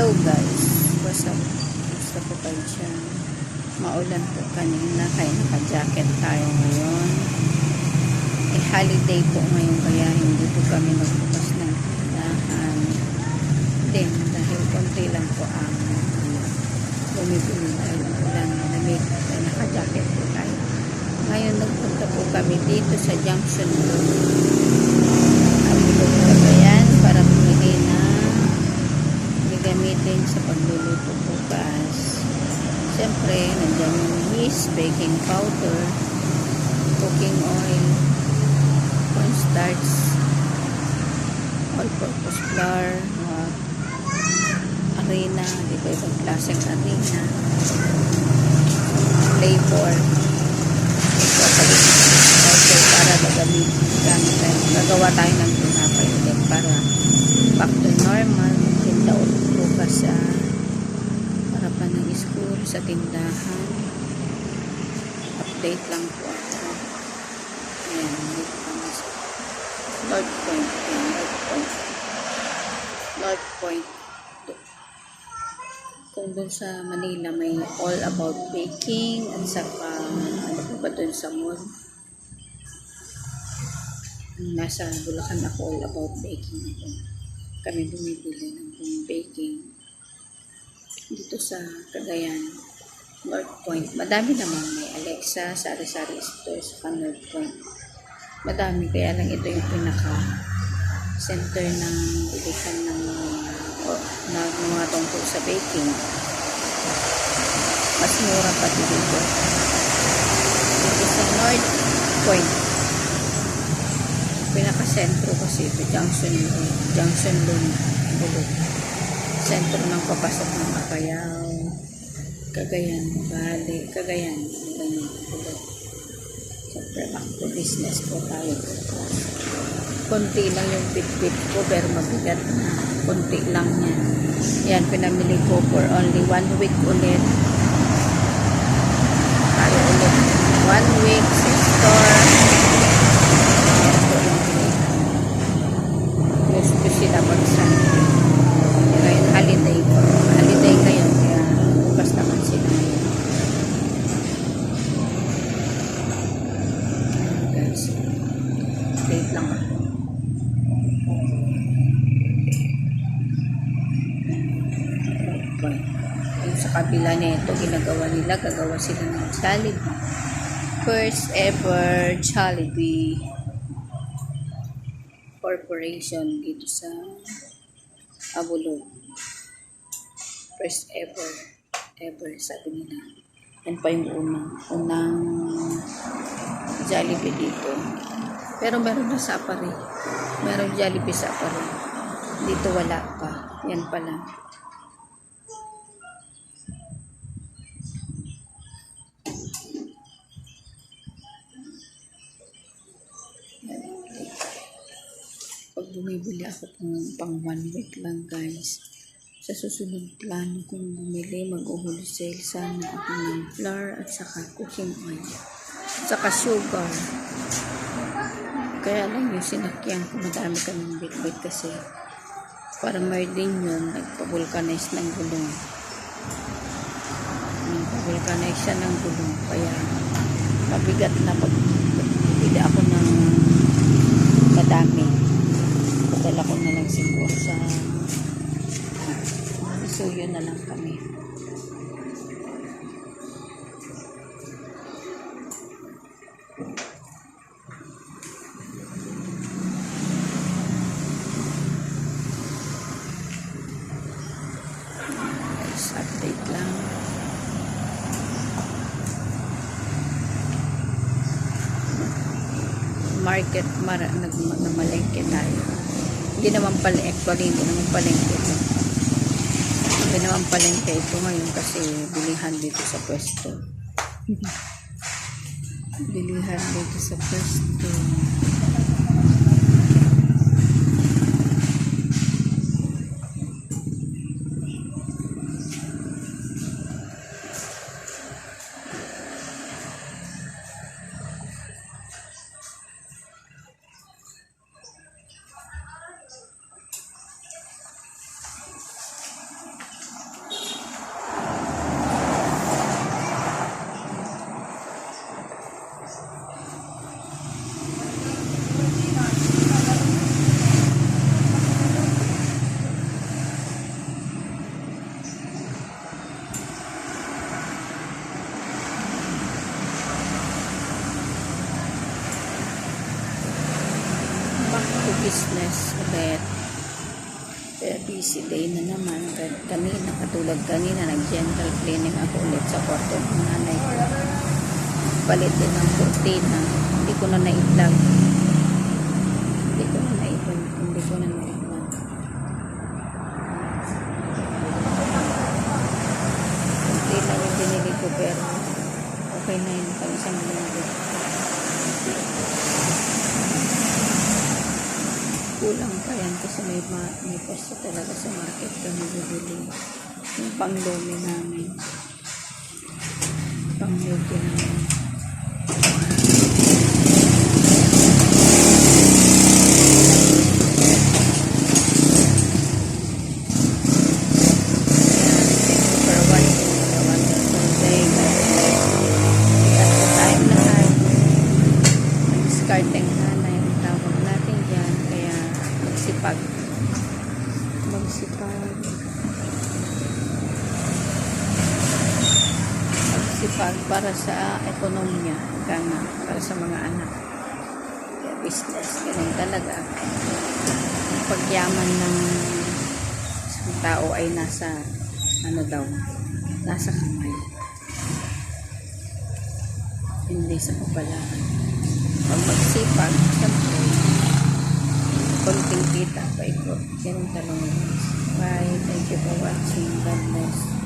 Hello guys, what's up? Gusto po kayo dyan? Maulan po kanina kaya naka-jacket tayo ngayon. Eh holiday po ngayon kaya hindi po kami magbukas ng tindahan. Then dahil konti lang po ang bumibili dahil ang ulan malamig kaya naka-jacket po tayo. Ngayon nagpunta po kami dito sa Junction Road. Ang bilog na yan para bumili ng gagamitin sa pagluluto bukas. Siyempre, nandiyan yeast, baking powder, cooking oil, cornstarch, all-purpose flour, mga arena, di ba ibang klaseng arena, flavor, papalit powder para gagamit gamit tayo. Gagawa tayo ng tinapay ulit para back to normal. Tinda ulit bukas sa harapan ng school, sa tindahan. Update lang po. Ayan, dito sa North Point. Ayan, North Point. North Point. Kung doon sa Manila, may all about baking at saka ano pa ba doon sa mall. Nasa Bulacan ako all about baking ako. Kami bumibili ng baking dito sa Cagayan, North Point. Madami naman may Alexa, Sari-Sari Store sa North Point. Madami, kaya lang ito yung pinaka center ng bilihan ng o, na, mga tungkol sa baking. Mas mura pa dito. Dito sa North Point. Pinaka-sentro kasi ito, Junction Road. Junction Road, Bulog. Sentro ng papasok ng Apayao. Cagayan, Bali, Cagayan, Bulog. Siyempre, back to business po tayo. Konti lang yung bit-bit ko, pero mabigat na. Konti lang yan. Yan, pinamili ko for only one week ulit. Tayo ulit. One week sa store. Yan po yung pilihan. Gusto ko sila mag-Sunday. Ngayon, holiday po. Holiday ngayon, kaya bukas naman sila ngayon. Guys, late lang sa kabila nito, ginagawa nila, gagawa sila ng Jollibee. First ever Jollibee Corporation dito sa Abulog. First ever. Ever, sabi nila. Yan pa yung unang, unang Jollibee dito. Pero meron na sa Apari. Meron Jollibee sa Apari. Dito wala pa. Yan pa lang. pag bumibili ako pang, pang one week lang guys sa susunod plano kong bumili mag-wholesale sana ako ng flour at saka cooking oil at saka sugar kaya lang yung sinakyan ko madami kaming bit-bit kasi may din yun nagpa-vulcanize ng gulong. Nagpa-vulcanize siya ng gulong kaya mabigat na pag bili ako ng madami. Padala ko na lang siguro sa suyo na lang kami guys update lang market mara nag namalengke tayo. Hindi naman pala actually hindi naman palengke ito. Hindi naman palengke ito ngayon kasi bilihan dito sa pwesto. Bilihan dito sa pwesto business ulit. Pero busy day na naman. Kanina, katulad kanina, nag-gentle cleaning ako ulit sa kwarto ng nanay ko. Palit din ng kurtina. Hindi ko na na-vlog. Hindi ko na na-vlog. Hindi ko na na-vlog. Kurtina yung binili ko pero okay na yun pag isang vlog. Kulang pa yan kasi may, ma may pwesto talaga sa market kami bibili. Yung panglumi namin. Panglumi namin. for watching a wonderful day. Ingat po tayong lahat. Discarding nanay ang tawag natin dyan. Kaya magsipag. Magsipag. Magsipag para sa ekonomiya. Ika nga, para sa mga anak. Kaya business. Ganun talaga. Pagyaman ng isang tao ay nasa ano daw, nasa kamay. Hindi sa kapalaan. Pag magsipag, konting kita, paikot. Ganun talaga. Bye. Thank you for watching. God bless.